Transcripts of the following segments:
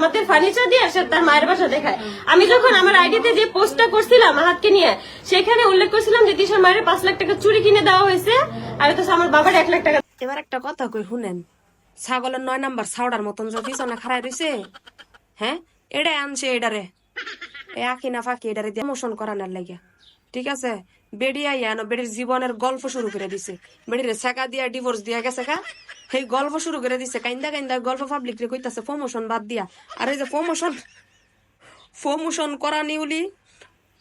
আমাদের ফার্নিচার দিয়ে সে তার মায়ের বাসা দেখায়। আমি যখন আমার আইডিতে যে পোস্টটা করছিলাম হাতকে নিয়ে, সেখানে উল্লেখ করছিলাম যে তিশার মায়ের পাঁচ লাখ টাকা চুরি কিনে দেওয়া হয়েছে। আর তো আমার বাবার এক লাখ টাকা এবার একটা কথা কই, শুনেন। ছাগলের নয় নাম্বার ছাউডার মতন যে পিছনে খাড়াই রইছে হ্যাঁ? এটাই আনছে এডারে। এ আঁকি না ফাঁকি এডারে দিয়ে মোশন করানোর লাগে। ঠিক আছে? বেড়ি আইয়া না বেড়ির জীবনের গল্প শুরু করে দিছে। বেড়ির সেকা দিয়া ডিভোর্স দিয়া গেছে কা? সেই গল্প শুরু করে দিছে, কাইন্দা কাইন্দা গল্প পাবলিক রে কইতাছে প্রমোশন বাদ দিয়া। আর এই যে প্রমোশন প্রমোশন করা নিউলি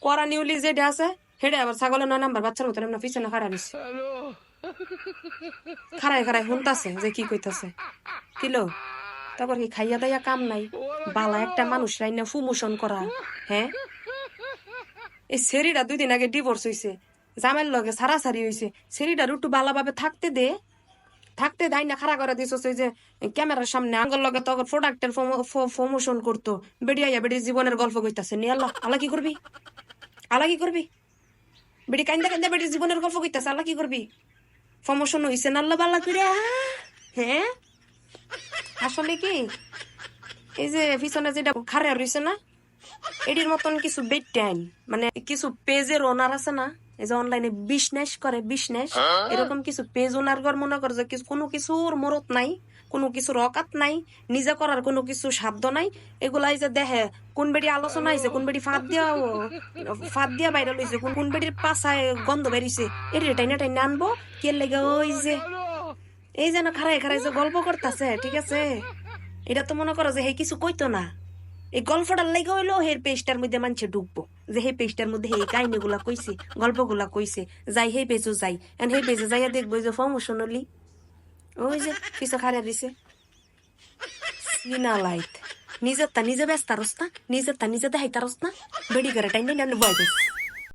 করা নিউলি যেটা আছে, সেটা আবার ছাগলের নয় নাম্বার, বাচ্চার মতন এমন পিছনে খাড়া দিছে খারাই খারাই শুনতাছে যে কি কইতাছে। কিলো তারপর কি খাইয়া দাইয়া কাম নাই? বালা একটা মানুষ রাইনা ফুমোশন করা হ্যাঁ? এই সেরিটা দুই দিন আগে ডিভোর্স হইছে জামের লগে সারাসারি হইছে সেরিটার একটু বালাভাবে থাকতে দে। থাকতে দেয় না, খাড়া করে দিছ যে ক্যামেরার সামনে আঙ্গল লগে তখন প্রোডাক্টের প্রমোশন করতো। বেড়িয়া বেড়ি জীবনের গল্প কইতাছে, নি আল্লাহ আল্লাহ কি করবি? আল্লাহ কি করবি? বেড়ি কান্দা কান্দা বেড়ির জীবনের গল্প কইতাছে, আল্লাহ কি করবি? প্রমোশন হইছে না, আল্লাহ বাল্লা করে হ্যাঁ? আসলে কি, এই যে পিছনে যেটা খারে রইছে না, এটির মতন কিছু বেড বেটাইন মানে কিছু পেজের ওনার আছে না এই যে অনলাইনে বিজনেস করে বিজনেস এরকম কিছু পেজ ওনার ঘর মনে করে যে কোনো কিছুর মরত নাই কোনো কিছুর অকাত নাই নিজে করার কোনো কিছু সাধ্য নাই। এগুলাই যে দেখে কোন বেড়ি আলোচনা হয়েছে কোন বেড়ি ফাঁদ দিয়া ফাঁদ দিয়া বাইরে লইছে কোন কোন বেড়ির পাশায় গন্ধ বেরিয়েছে এটি টাইনা টাইনা আনব কে লেগে ওই যে এই যেন খারাই খারাই যে গল্প করতেছে ঠিক আছে? এটা তো মনে করো যে হে কিছু কইতো না। এই গল্পটার লেগে হইল হের পেজটার মধ্যে মানুষে ঢুকবো। যে হে পেজটার মধ্যে এই কাহিনীগুলা কইছে, গল্পগুলা কইছে, যাই হে পেজও যাই, এন সেই পেজে যাইয়া দেখব যে প্রমোশনালি ওই যে পিছ খারে দিছে। সিনা লাইট। নিজের তা নিজে ব্যস্ত রস না নিজের তা নিজে দেখাইতারস না, বেড়ি করে টাইম বয়